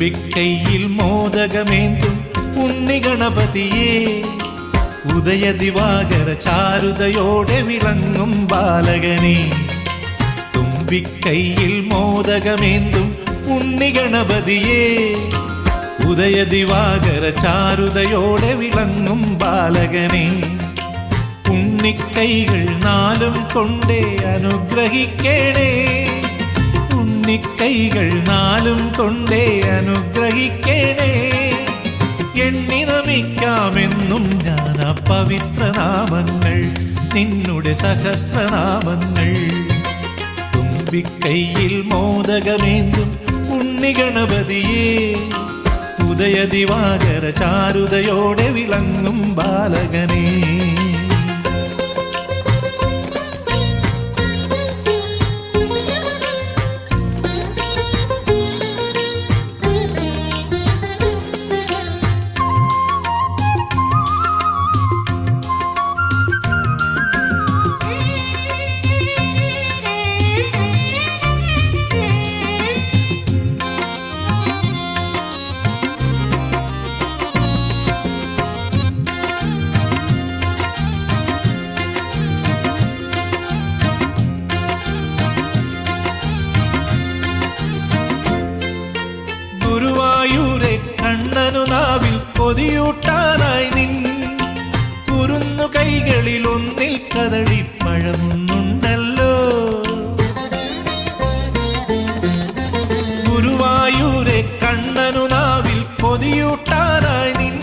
തുമ്പിക്കൈയിൽ മോദകമേന്തും ഉണ്ണി ഗണപതിയേ ഉദയദിവാകര ചാരുതയോടെ വിളങ്ങും ബാലകനെ. തുമ്പിക്കൈയിൽ മോദകമേന്തും ഉണ്ണി ഗണപതിയേ ഉദയദിവാകര ചാരുതയോടെ വിളങ്ങും ബാലകനെ. ഉണ്ണിക്കൈകൾ നാലും കൊണ്ടേ അനുഗ്രഹിക്കണേ. ഉണ്ണിക്കൈകൾ നാലും കൊണ്ടേ അനുഗ്രഹിക്കണേ. എണ്ണി നമിക്കാമെന്നും ഞാൻ ആ നിന്നുടെ സഹസ്രനാമങ്ങൾ. തുമ്പിക്കൈയിൽ മോദകമേന്തും ഉണ്ണിഗണപതിയേ. ഉദയദിവാകര ചാരുതയോടെ വിളങ്ങും ബാലകനേ. നാവിൽ കൊതിയൂട്ടാനായി നിൻ കുരുന്നു കൈകളിൽ ഒന്നിൽ കദളി പഴമുന്നുണ്ടല്ലോ ഗുരുവായൂരെ കണ്ണനു നാവിൽ കൊതിയൂട്ടാനായി നിൻ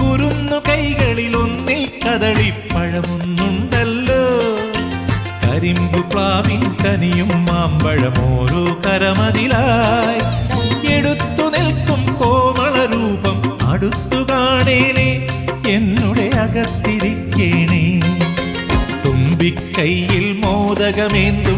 കുരുന്നു കൈകളിൽ ഒന്നിൽ കദളി പഴമുന്നുണ്ടല്ലോ കരിമ്പു പ്ലാവിൻ കനിയും മാമ്പഴം ഓരോ കരമതിലായി. എടുത്തു നിൽക്കും പതാകമേന്തു